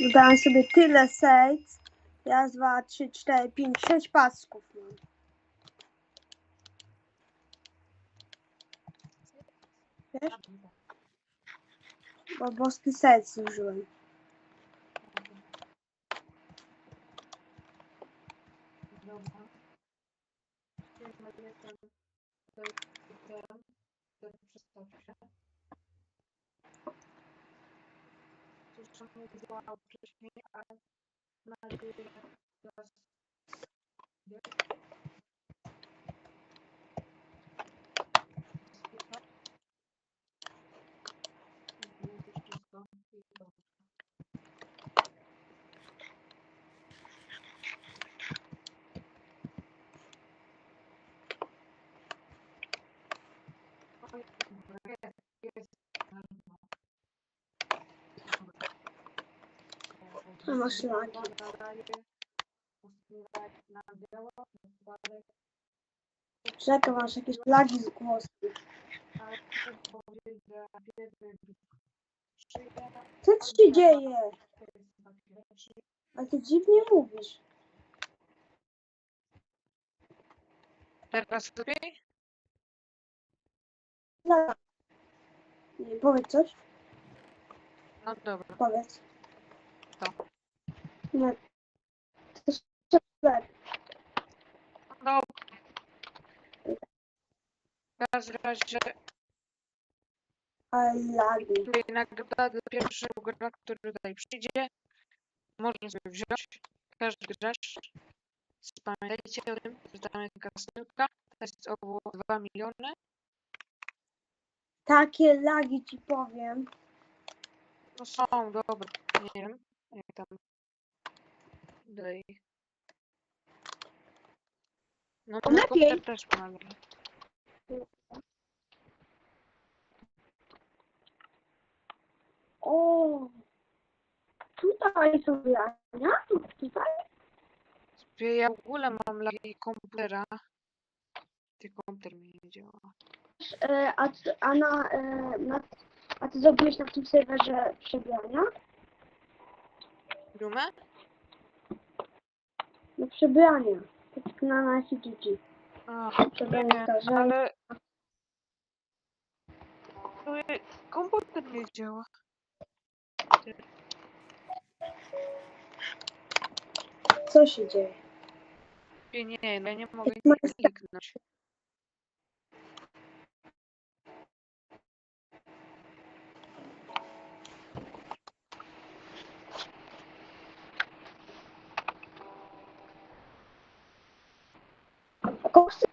Dodałem sobie tyle serc. Raz, dwa, trzy, cztery, pięć, sześć pasków mam. Wiesz? Bo boskie serc zużyłem. Dobra. Firma jeden, to ten, to przestaw się. Coś tam mówiła wcześniej, ale na nadzieję teraz wiesz? Słuchaj. I mówisz wszystko i dobrze. Oj, dobra, jest, jest. Dobra. A masz lagi. Czekaj, masz jakieś lagi z głosu. Co ci się dzieje? A ty dziwnie mówisz. Teraz lepiej? Nie, powiedz coś. No dobra, Powiedz. Nie. To jest. No dobra. W każdym razie tutaj nagroda dla pierwszego gra, który tutaj przyjdzie. Można sobie wziąć każdy gracz. Pamiętajcie o tym, że damy kasnówka. To jest około 2 miliony. Takie lagi ci powiem. No są, dobra. Nie wiem, jak tam dalej. No To mój lepiej. komputer też pomaga. O! Tutaj są lania? Tu- Tutaj? Ja w ogóle mam lagi komputera. Ty komputer mi nie działa. E, a, c- a, na, e, na, a ty zrobiłeś na tym serwerze przebrania? Dumę? No przebrania. Tak na na CGG. A, Przebranie starzenia. ale... Komputer nie działa. Co się dzieje? Nie, nie, ja nie mogę No nic kliknąć. supposed to